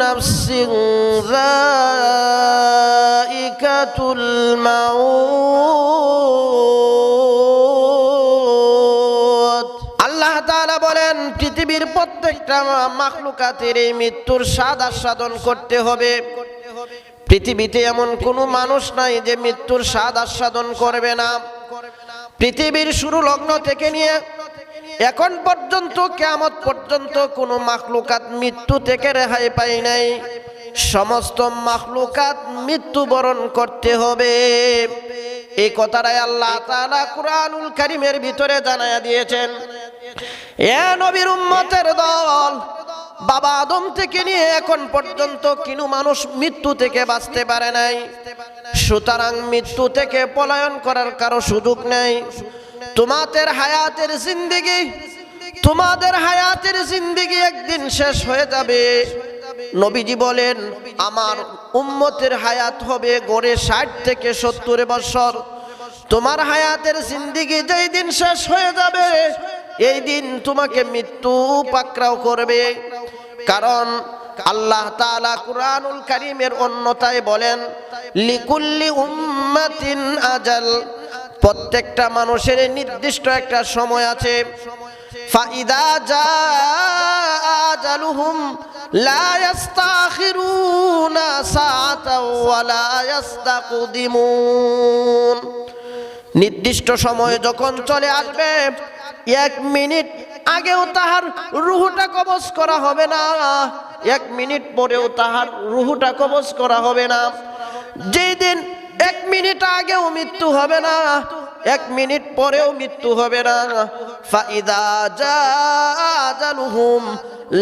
نفس ذائقة الموت আল্লাহ তাআলা বলেন পৃথিবীর প্রত্যেকটা মাখলুকাতের এই মৃত্যুর স্বাদ আস্বাদন করতে হবে পৃথিবীতে এমন কোনো মানুষ নাই যে মৃত্যুর স্বাদ আস্বাদন করবে না পৃথিবীর শুরু লগ্ন থেকে নিয়ে এখন পর্যন্ত কেমত পর্যন্ত কোনো মাখলুকাত মৃত্যু থেকে রেহাই পাই নাই। সমস্ত মাখলুকাত মৃত্যুবরণ করতে হবে। এই কথাটাই আল্লাহ তাআলা কুরআনুল কারীমের ভিতরে জানায়া দিয়েছেন। এ নবীর উম্মতের দল, বাবা আদম থেকে নিয়ে এখন পর্যন্ত কিনু মানুষ মৃত্যু থেকে বাঁচতে পারে নাই। সুতরাং মৃত্যু থেকে পলায়ন করার কারও সুযোগ নেই। তোমাদের হায়াতের জিন্দিগি, তোমাদের হায়াতের জিন্দিগি একদিন শেষ হয়ে যাবে। নবীজি বলেন, আমার উম্মতের হায়াত হবে গড়ে ষাট থেকে সত্তর বছর। তোমার হায়াতের জিন্দিগি যেই দিন শেষ হয়ে যাবে, এই দিন তোমাকে মৃত্যু পাকড়াও করবে। কারণ আল্লাহ তাআলা কুরআনুল কারীমের অন্যতায় বলেন, লিকুল্লি উম্মাতিন আজাল। প্রত্যেকটা মানুষের নির্দিষ্ট একটা সময় আছে। ইস্তাকদিমুন নির্দিষ্ট সময় যখন চলে আসবে, এক মিনিট আগেও তাহার রুহুটা কবজ করা হবে না। এক মিনিট পরেও তাহার রুহুটা কবজ করা হবে না। এক মিনিট আগেও মৃত্যু হবে না, এক মিনিট পরেও মৃত্যু হবে না। ফাইদা জালুহুম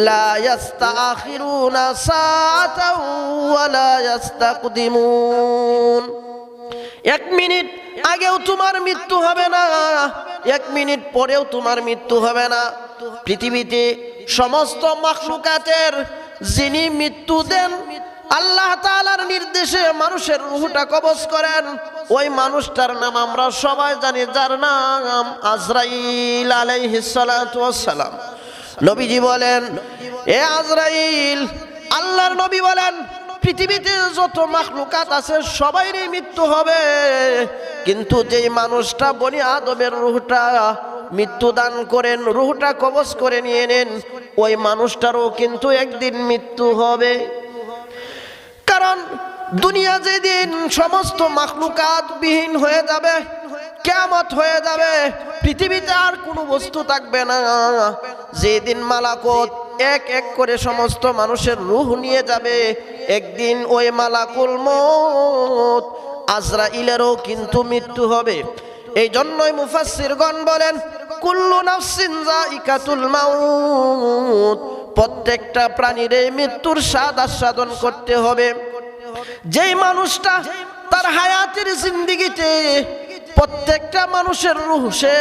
লা ইয়াস্তাখিরুনা সাআতাও ওয়া লা এক মিনিট আগেও তোমার মৃত্যু হবে না, এক মিনিট পরেও তোমার মৃত্যু হবে না। পৃথিবীতে সমস্ত মাখলুকাতের যিনি মৃত্যু দেন আল্লাহ তাআলার নির্দেশে মানুষের রুহটা কবজ করেন। ওই মানুষটার নাম আমরা সবাই জানি, যার নাম আজরাইল আলাইহিস সালাতু ওয়াস সালাম নবীজি বলেন, এ আজরাইল, আল্লাহর নবী বলেন, পৃথিবীতে যত মাখলুকাত আছে সবাইরই মৃত্যু হবে। কিন্তু যেই মানুষটা বনি আদমের রুহটা মৃত্যু দান করেন, রুহটা কবজ করে নিয়ে নেন, ওই মানুষটারও কিন্তু একদিন মৃত্যু হবে। কারণ দুনিয়া যেদিন সমস্ত মাখলুকাত বিহীন হয়ে যাবে কেমত হয়ে যাবে, পৃথিবীতে আর কোনো বস্তু থাকবে না। যেদিন মালাকত এক এক করে সমস্ত মানুষের রুহ নিয়ে যাবে, একদিন ওই মালাকুল মত আজরাইলেরও কিন্তু মৃত্যু হবে। এই জন্যই মুফাসসিরগণ বলেন, কুল্লু নাফসিন যায়িকাতুল মাউত, প্রত্যেকটা প্রাণীর মৃত্যুর স্বাদ আস্বাদন করতে হবে। যেই মানুষটা তার হায়াতের জিন্দিগিতে প্রত্যেকটা মানুষের রুহ সে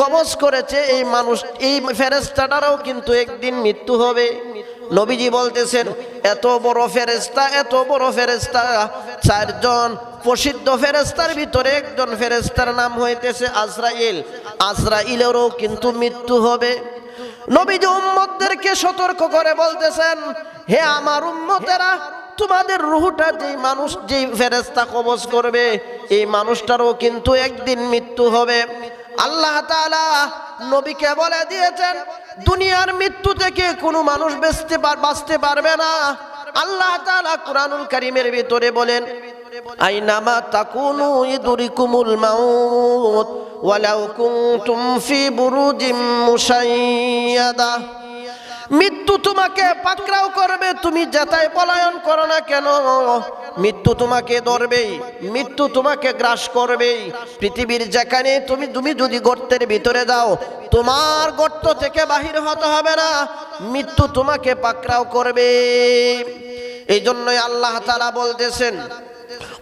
কবজ করেছে, এই মানুষ, এই ফেরেস্তাটারও কিন্তু একদিন মৃত্যু হবে। নবীজি বলতেছেন, এত বড় ফেরেস্তা এত বড় ফেরেস্তা চারজন প্রসিদ্ধ ফেরেস্তার ভিতরে একজন ফেরেস্তার নাম হইতেছে আজরাইল। আজরাইলেরও কিন্তু মৃত্যু হবে। নবীজি উম্মতদেরকে সতর্ক করে বলতেছেন, হে আমার উম্মতেরা তোমাদের রুহুটা যেই মানুষ, যেই ফেরেস্তা কবজ করবে, এই মানুষটারও কিন্তু একদিন মৃত্যু হবে। আল্লাহ নবীকে বলে দিয়েছেন, দুনিয়ার মৃত্যু থেকে কোনো মানুষ বেঁচতে বাঁচতে পারবে না। আল্লাহ তাআলা কুরআনুল কারীমের ভিতরে বলেন আইনামা মাউত, ওয়ালাউ কুনতুম ফি বুরুজিম মুশাইয়াদা। মৃত্যু তোমাকে পাকড়াও করবে, তুমি যেতায় পলায়ন করো না কেন? মৃত্যু তোমাকে ধরবেই, মৃত্যু তোমাকে গ্রাস করবেই। পৃথিবীর যেখানে তুমি তুমি যদি গর্তের ভিতরে যাও, তোমার গর্ত থেকে বাহির হতে হবে না। মৃত্যু তোমাকে পাকড়াও করবে। এই জন্যই আল্লাহ তাআলা বলতেছেন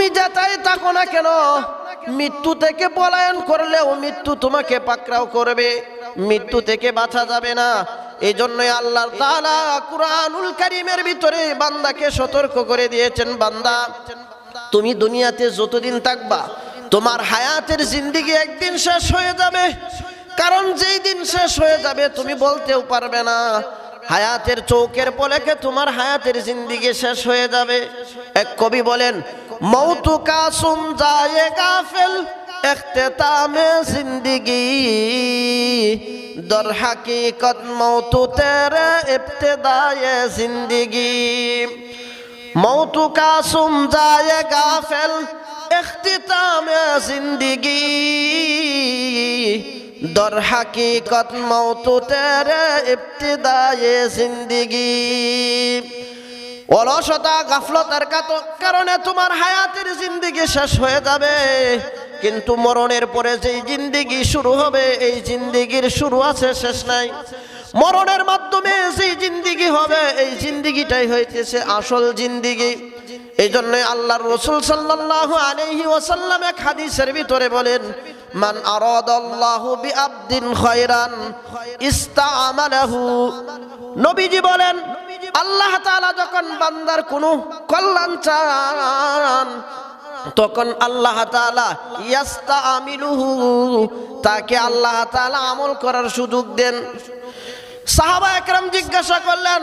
তুমি যেটাই থাকো না কেন? মৃত্যু থেকে পলায়ন করলেও মৃত্যু তোমাকে পাকড়াও করবে। মৃত্যু থেকে বাঁচা যাবে না। এই জন্যই আল্লাহ তাআলা কুরআনুল কারীমের ভিতরে বান্দাকে সতর্ক করে দিয়েছেন, বান্দা। তুমি দুনিয়াতে যতদিন থাকবা, তোমার হায়াতের জিন্দিগি একদিন শেষ হয়ে যাবে। কারণ যেই দিন শেষ হয়ে যাবে, তুমি বলতেও পারবে না। হায়াতের চৌকের পলেকে তোমার হায়াতের জিন্দিগি শেষ হয়ে যাবে। এক কবি বলেন, মৌতু কাসুম যায় গাফেল, এখতেতামে জিন্দিগি। দর হাকিকত মৌতু তেরে ইবতেদায়ে জিন্দিগি। মৌতু কাসুম যায় গাফেল, এখতেতামে জিন্দিগি। দর হাকিকত মৌতু তেরে ইফতিদায়ে জিন্দিগি। অলসতা গাফলতার কারণে তোমার হায়াতের জিন্দিগি শেষ হয়ে যাবে। কিন্তু মরণের পরে যেই জিন্দিগি শুরু হবে, এই জিন্দিগির শুরু আছে, শেষ নাই। মরণের মাধ্যমে যেই জিন্দিগি হবে, এই জিন্দিগিটাই হইতেছে আসল জিন্দিগি। এই জন্য আল্লাহ রসুল সাল্লাহ আলহি ওসাল্লাম এক হাদিসের ভিতরে বলেন মান আরাদাল্লাহু বিআবদিন খায়রান ইস্তামালাহু। নবীজি বলেন, আল্লাহ তাআলা যখন বান্দার কোনো কল্যাণ চান, তখন আল্লাহ তাআলা ইয়াস্তা ইয়াস্তামিলুহু, তাকে আল্লাহ তাআলা আমল করার সুযোগ দেন। সাহাবা একরাম জিজ্ঞাসা করলেন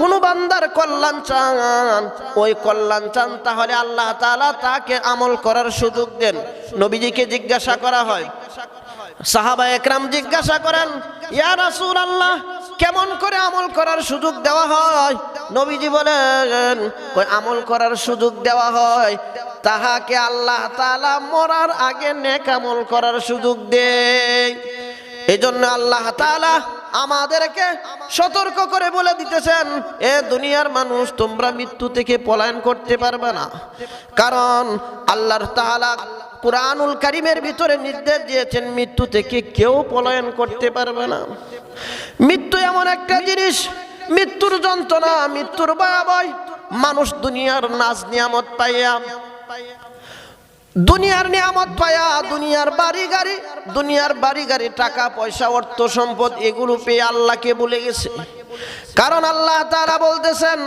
কোন বান্দার কল্যাণ চান, ওই কল্যাণ চান, তাহলে আল্লাহ তাআলা তাকে আমল করার সুযোগ দেন। নবীজিকে জিজ্ঞাসা করা হয়, সাহাবা একরাম জিজ্ঞাসা করেন, ইয়া রাসূল আল্লাহ কেমন করে আমল করার সুযোগ দেওয়া হয়? নবীজি বলেন আমল করার সুযোগ দেওয়া হয়, তাহাকে আল্লাহ তাআলা মরার আগে নেক আমল করার সুযোগ দেয়। এই জন্য আল্লাহ তাআলা আমাদেরকে সতর্ক করে বলে দিতেছেন, এ দুনিয়ার মানুষ তোমরা মৃত্যু থেকে পলায়ন করতে পারবে না। কারণ আল্লাহর তাআলা কুরআনুল কারীমের ভিতরে নির্দেশ দিয়েছেন, মৃত্যু থেকে কেউ পলায়ন করতে পারবে না। মৃত্যু এমন একটা জিনিস, মৃত্যুর যন্ত্রণা, মৃত্যুর ভয়াবহ। মানুষ দুনিয়ার নাজ নিয়ামত পাইয়া দুনিয়ার নিয়ামত পায়া, দুনিয়ার বাড়ি গাড়ি, দুনিয়ার বাড়ি গাড়ি, টাকা, পয়সা, অর্থ, সম্পদ, এগুলো পেয়ে আল্লাহকে বলে গেছে। কারণ আল্লাহ তারা বলতেছেন,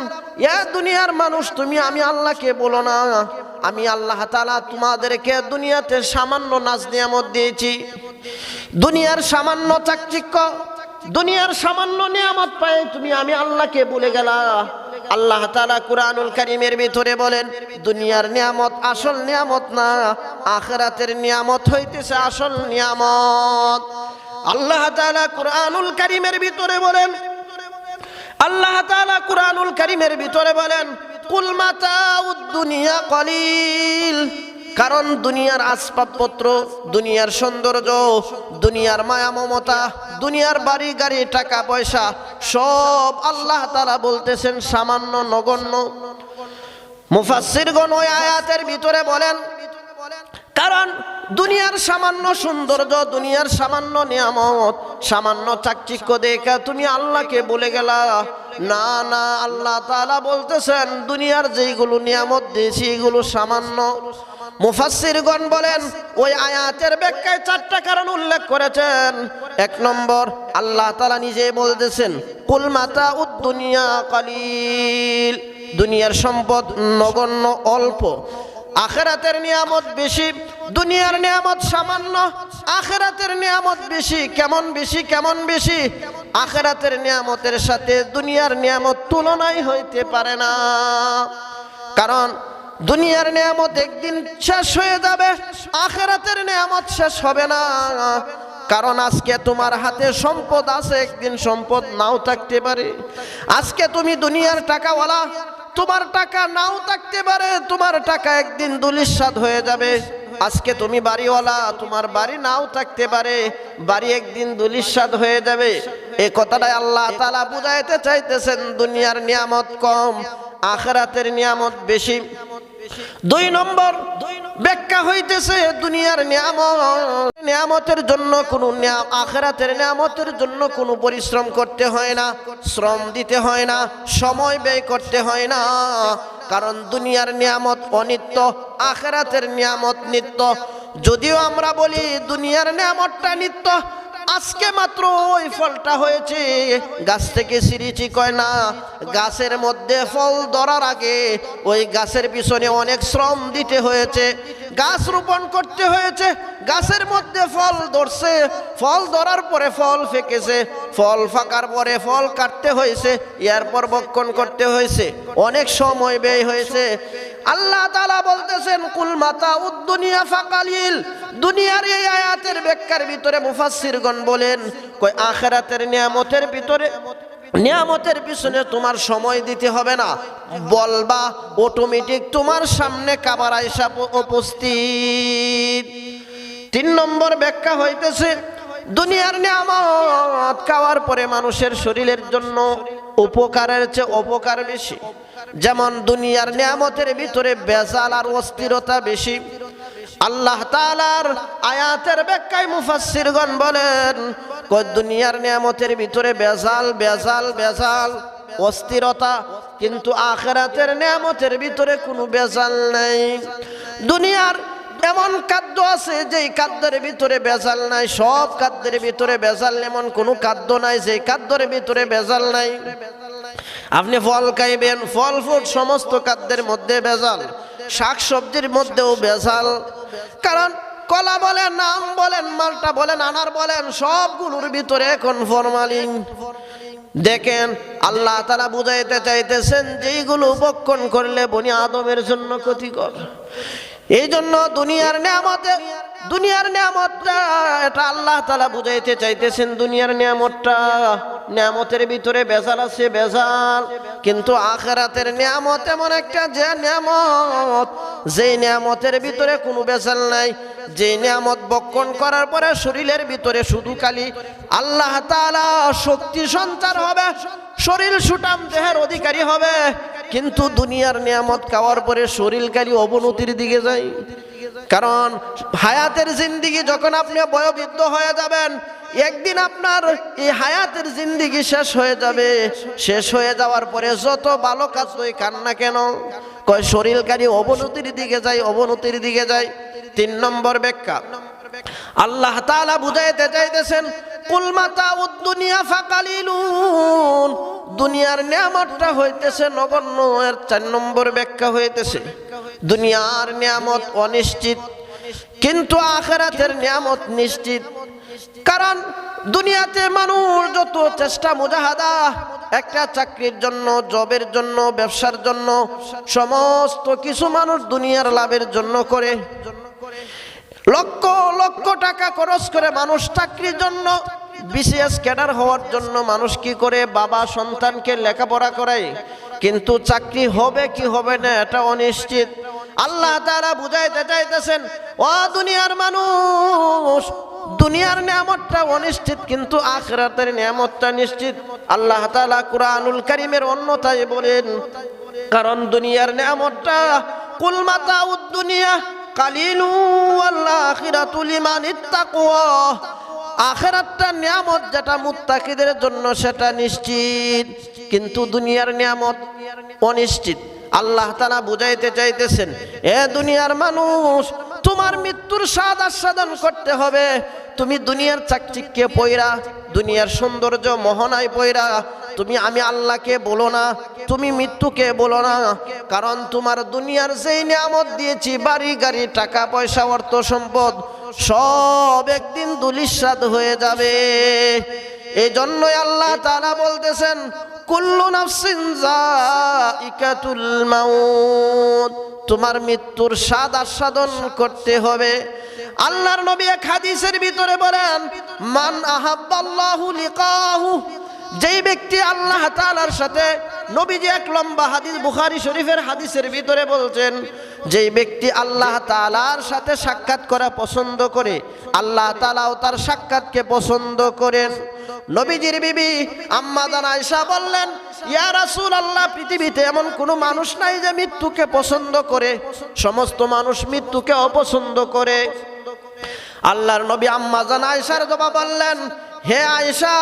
এ দুনিয়ার মানুষ, তুমি আমি আল্লাহকে বলো না। আমি আল্লাহ তালা তোমাদেরকে দুনিয়াতে সামান্য নাচ নিয়ামত দিয়েছি। দুনিয়ার সামান্য চাকচিক্য, দুনিয়ার সামান্য নিয়ামত পায় তুমি আমি আল্লাহকে বলে গেলা। আল্লাহ তালা কুরআনুল করিমের ভিতরে বলেন, দুনিয়ার নিয়ামত আসল নিয়ামত না, আখরাতের নিয়ামত হইতেছে আসল নিয়ামত। আল্লাহ তালা কুরআনুল করিমের ভিতরে বলেন, আল্লাহ তালা কুরআনুল করিমের ভিতরে বলেন কুলমাতা উদ্দুনিয়া দুনিয়া কলিল। কারণ দুনিয়ার আসবাবপত্র, দুনিয়ার সৌন্দর্য, দুনিয়ার মায়া মমতা, দুনিয়ার বাড়ি, গাড়ি, টাকা, পয়সা, সব আল্লাহ তাআলা বলতেছেন সামান্য নগণ্য। মুফাসসিরগণ ওই আয়াতের ভিতরে বলেন, কারণ দুনিয়ার সামান্য সৌন্দর্য, দুনিয়ার সামান্য নিয়ামত, সামান্য চাকচিক্য দেখা তুমি আল্লাহকে বলে গেলা। না না, আল্লাহ তালা বলতেছেন, দুনিয়ার যেইগুলো নিয়ামত দিয়েছি, এগুলো সামান্য। মুফাসসিরগণ বলেন, ওই আয়াতের ব্যাখ্যায় চারটা কারণ উল্লেখ করেছেন। এক নম্বর, আল্লাহ তাআলা নিজে বলতেছেন, কুল মাতা উদ দুনিয়া কালিল। দুনিয়ার সম্পদ নগণ্য, অল্প। আখেরাতের নিয়ামত বেশি, দুনিয়ার নিয়ামত সামান্য। আখেরাতের নিয়ামত বেশি, কেমন বেশি কেমন বেশি? আখেরাতের নিয়ামতের সাথে দুনিয়ার নিয়ামত তুলনাই হইতে পারে না। কারণ দুনিয়ার নিয়ামত একদিন শেষ হয়ে যাবে, আখেরাতের নিয়ামত শেষ হবে না। কারণ আজকে তোমার হাতে সম্পদ আছে, একদিন সম্পদ নাও থাকতে পারে। আজকে তুমি দুনিয়ার টাকাওয়ালা, তোমার টাকা নাও থাকতে পারে, তোমার টাকা একদিন দুলিশাদ হয়ে যাবে। আজকে তুমি বাড়িওয়ালা, তোমার বাড়ি নাও থাকতে পারে, বাড়ি একদিন দুলিশাদ হয়ে যাবে। এই কথাটাই আল্লাহ তালা বুঝাইতে চাইতেছেন, দুনিয়ার নিয়ামত কম, আখরাতের নিয়ামত বেশি। দুই নম্বর, ব্যাখ্যা হইতেছে দুনিয়ার নিয়ামত। নিয়ামতের জন্য কোনো আখেরাতের নিয়ামতের জন্য কোনো পরিশ্রম করতে হয় না, শ্রম দিতে হয় না, সময় ব্যয় করতে হয় না। কারণ দুনিয়ার নিয়ামত অনিত্য, আখেরাতের নিয়ামত নিত্য। যদিও আমরা বলি দুনিয়ার নিয়ামতটা নিত্য আজকে মাত্র ওই ফলটা হয়েছে। গাছ থেকে সিরিচি কয় না গাছের মধ্যে ফল ধরার আগে ওই গাছের পিছনে অনেক শ্রম দিতে হয়েছে। গাছ রোপণ করতে হয়েছে, গাছের মধ্যে ফল ধরছে, ফল ধরার পরে ফল ফেকেছে, ফল ফাঁকার পরে ফল কাটতে হয়েছে এরপর বক্ষণ করতে হয়েছে, অনেক সময় ব্যয় হয়েছে। আল্লাহ তালা বলতেছেন, কুল মাতা উদ্দুনিয়া ফাঁকালিল। দুনিয়ার এই আয়াতের ব্যাখ্যার ভিতরে মুফাসসিরগণ বলেন কই আখেরাতের নিয়ামতের ভিতরে নিয়ামতের পিছনে তোমার সময় দিতে হবে না। বলবা অটোমেটিক তোমার সামনে কাবার আইসা প- উপস্থিত। তিন নম্বর ব্যাখ্যা হইতেছে, দুনিয়ার নিয়ামত খাওয়ার পরে মানুষের শরীরের জন্য উপকারের চেয়ে অপকার বেশি। যেমন দুনিয়ার নিয়ামতের ভিতরে বেজাল আর অস্থিরতা বেশি। আল্লাহ তালার আয়াতের ব্যাখ্যায় মুফাসসিরগণ বলেন দুনিয়ার নিয়ামতের ভিতরে বেজাল বেজাল বেজাল, অস্থিরতা, কিন্তু আখেরাতের নিয়ামতের ভিতরে কোনো বেজাল নাই। দুনিয়ার এমন খাদ্য আছে, যেই খাদ্যের ভিতরে বেজাল নাই, সব খাদ্যের ভিতরে বেজাল, এমন কোনো খাদ্য নাই, যেই খাদ্যের ভিতরে বেজাল নাই। আপনি ফল খাইবেন, ফল ফুড সমস্ত খাদ্যের মধ্যে বেজাল শাক সবজির মধ্যেও বেজাল। কারণ কলা বলেন নাম বলেন, মালটা বলেন, আনার বলেন, সবগুলোর ভিতরে এখন ফরমালিন। দেখেন, আল্লাহ তারা বুঝাইতে চাইতেছেন যেইগুলো উপক্ষণ করলে বনি আদমের জন্য ক্ষতিকর। এই জন্য দুনিয়ার নিয়ামতে দুনিয়ার নিয়ামতটা, এটা আল্লাহ তালা বুঝাইতে চাইতেছেন দুনিয়ার নিয়ামতটা। নিয়ামতের ভিতরে বেজাল আছে, বেজাল। কিন্তু আখেরাতের নিয়ামত এমন একটা যে নিয়ামত যে নিয়ামতের ভিতরে কোনো বেজাল নাই। যে নিয়ামত বক্ষণ করার পরে শরীরের ভিতরে শুধু খালি আল্লাহ তালা শক্তি সঞ্চার হবে, শরীর সুটাম দেহের অধিকারী হবে। কিন্তু দুনিয়ার নিয়ামত খাওয়ার পরে শরীর খালি অবনতির দিকে যায়। কারণ হায়াতের জিন্দিগি যখন আপনি বয়োবৃদ্ধ হয়ে যাবেন, একদিন আপনার এই হায়াতের জিন্দিগি শেষ হয়ে যাবে। শেষ হয়ে যাওয়ার পরে যত ভালো কাজ তুই কান না কেন, কয় শরীরকারী অবনতির দিকে যায়, অবনতির দিকে যায়। তিন নম্বর ব্যাখ্যা। আল্লাহ তাআলা বুঝাইতে চাইতেছেন দুনিয়ার নিয়ামতটা হইতেছে নগণ্য, এর চার নম্বর ব্যাখ্যা হইতেছে, দুনিয়ার নিয়ামত অনিশ্চিত, কিন্তু আখেরাতের নিয়ামত নিশ্চিত। কারণ দুনিয়াতে মানুষ যত চেষ্টা মুজাহাদা, একটা চাকরির জন্য, জবের জন্য, ব্যবসার জন্য, সমস্ত কিছু মানুষ দুনিয়ার লাভের জন্য করে। লক্ষ লক্ষ টাকা খরচ করে মানুষ চাকরির জন্য, বিসিএস ক্যাডার হওয়ার জন্য মানুষ কি করে বাবা সন্তানকে লেখাপড়া করায়? কিন্তু চাকরি হবে কি হবে না, এটা অনিশ্চিত। আল্লাহ তারা বুঝাইতে চাইতেছেন ও দুনিয়ার মানুষ, দুনিয়ার নিয়ামতটা অনিশ্চিত, কিন্তু আখরাতের নিয়ামতটা নিশ্চিত। আল্লাহ তাআলা কুরআনুল কারীমের অন্যতায় বলেন, কারণ দুনিয়ার নিয়ামতটা কুল মাতা ইত্তাকওয়া আখেরাতটা নিয়ামত যেটা মুত্তাকিদের জন্য সেটা নিশ্চিত। কিন্তু দুনিয়ার নিয়ামত অনিশ্চিত। আল্লাহ তারা বুঝাইতে চাইতেছেন, এ দুনিয়ার মানুষ তোমার মৃত্যুর স্বাদ আস্বাদন করতে হবে। তুমি দুনিয়ার চাকচিক্যে পয়রা দুনিয়ার সৌন্দর্য মোহনায় পয়রা তুমি আমি আল্লাহকে বলো না, তুমি মৃত্যুকে বলো না, কারণ তোমার দুনিয়ার যেই নিয়ামত দিয়েছি, বাড়ি, গাড়ি, টাকা, পয়সা, অর্থ, সম্পদ, সব একদিন দুলিশাদ হয়ে যাবে। এই জন্যই আল্লাহ তারা বলতেছেন কুল্লু নাফসিন যায়িকাতুল মাউত। তোমার মৃত্যুর স্বাদ আস্বাদন করতে হবে। আল্লাহর নবী এক হাদিসের ভিতরে বলেন, মান আহাব্বাল্লাহু লিকাহু। যেই ব্যক্তি আল্লাহ তাআলার সাথে নবীজি এক লম্বা হাদিস, বুখারি শরীফের হাদিসের ভিতরে বলছেন, যেই ব্যক্তি আল্লাহ তাআলার সাথে সাক্ষাৎ করা পছন্দ করে, আল্লাহ তাআলাও তার সাক্ষাৎকে পছন্দ করেন। নবীজির বিবি আম্মা আয়েশা বললেন, ইয়া রাসূল আল্লাহ পৃথিবীতে এমন কোনো মানুষ নাই যে মৃত্যুকে পছন্দ করে। সমস্ত মানুষ মৃত্যুকে অপছন্দ করে। আল্লাহর নবী আম্মা জান আয়েশার জবাব বললেন, হে আয়েশা,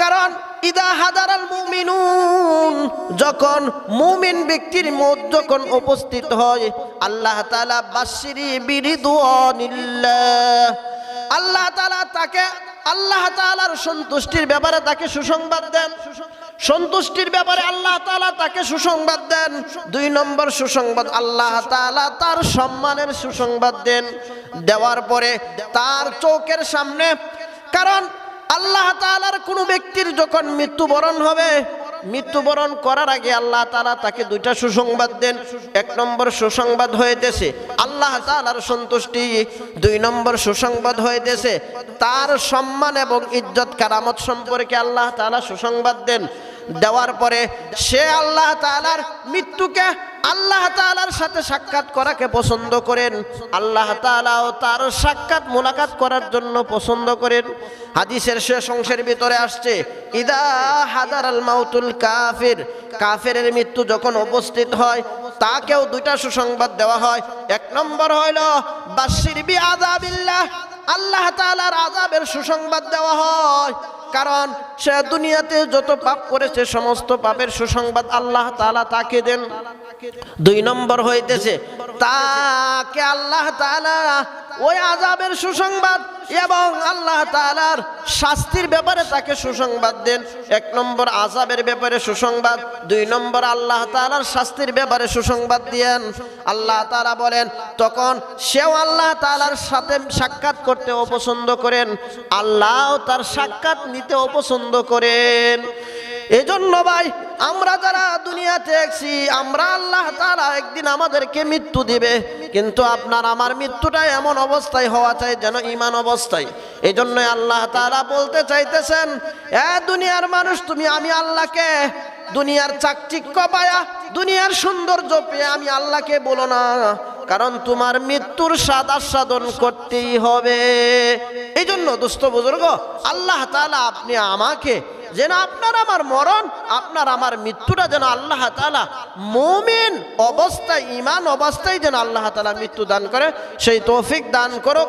কারণ ইদা হাদারাল মুমিনুন, যখন মুমিন ব্যক্তির মত যখন উপস্থিত হয়, আল্লাহ তাআলা বাশিরি বিরিদওয়ানিল্লাহ আল্লাহ তাআলা তাকে, আল্লাহ তাআলার সন্তুষ্টির ব্যাপারে তাকে সুসংবাদ দেন। সন্তুষ্টির ব্যাপারে আল্লাহ তাআলা তাকে সুসংবাদ দেন। দুই নম্বর সুসংবাদ, আল্লাহ তাআলা তার সম্মানের সুসংবাদ দেন। দেওয়ার পরে তার চৌকের সামনে, কারণ আল্লাহ তাআলার কোনো ব্যক্তির যখন মৃত্যুবরণ হবে মৃত্যুবরণ করার আগে আল্লাহ তালা তাকে দুইটা সুসংবাদ দেন। এক নম্বর সুসংবাদ হয়েছে আল্লাহ তালার সন্তুষ্টি। দুই নম্বর সুসংবাদ হয়েছে তার সম্মান এবং ইজ্জত, কারামত সম্পর্কে আল্লাহ তালা সুসংবাদ দেন। দেওয়ার পরে সে আল্লাহ তাআলার মৃত্যুকে আল্লাহ তাআলার সাথে সাক্ষাৎ করাকে পছন্দ করেন। আল্লাহ তাআলাও তার সাক্ষাৎ মোলাকাত করার জন্য পছন্দ করেন। হাদিসের শেষ অংশের ভিতরে আসছে, ইদা হাদার আল মাউতুল কাফির। কাফেরের মৃত্যু যখন উপস্থিত হয়, তাকেও দুইটা সুসংবাদ দেওয়া হয়। এক নম্বর হইল বাশির বি আযাবিল্লাহ আল্লাহ তাআলার আজাবের সুসংবাদ দেওয়া হয়। কারণ সে দুনিয়াতে যত পাপ করেছে সমস্ত পাপের সুসংবাদ আল্লাহ তালা তাকে দেন। দুই নম্বর হইতেছে, তাকে আল্লাহ ওই আজাবের সুসংবাদ এবং আল্লাহ তাআলার শাস্তির ব্যাপারে তাকে সুসংবাদ দেন। এক নম্বর আজাবের ব্যাপারে সুসংবাদ, দুই নম্বর আল্লাহ তাআলার শাস্তির ব্যাপারে সুসংবাদ দিয়েন আল্লাহ তাআলা বলেন, তখন সেও আল্লাহ তালার সাথে সাক্ষাৎ করতে অপছন্দ করেন আল্লাহ তার সাক্ষাৎ নিতে অপছন্দ করেন। এজন্য ভাই, আমরা যারা দুনিয়াতে এসেছি আমরা আল্লাহ তাআলা একদিন আমাদেরকে মৃত্যু দিবে। কিন্তু আপনার আমার মৃত্যুটা এমন অবস্থায় হওয়া চাই যেন ইমান অবস্থায়। এই জন্যই আল্লাহ তাআলা বলতে চাইতেছেন, এ দুনিয়ার মানুষ, তুমি, আমি আল্লাহকে, দুনিয়ার চাকচিক্য পায়া, দুনিয়ার সৌন্দর্য পেয়ে আমি আল্লাহকে বলো না। কারণ তোমার মৃত্যুর স্বাদ আস্বাদন করতেই হবে। এই জন্য দুস্থ বুজুর্গ, আল্লাহ তালা আপনি আমাকে যেন আপনার আমার মরণ, আপনার আমার মৃত্যুটা যেন আল্লাহ তালা মুমিন অবস্থায় ইমান অবস্থায় যেন আল্লাহ তালা মৃত্যু দান করে, সেই তৌফিক দান করো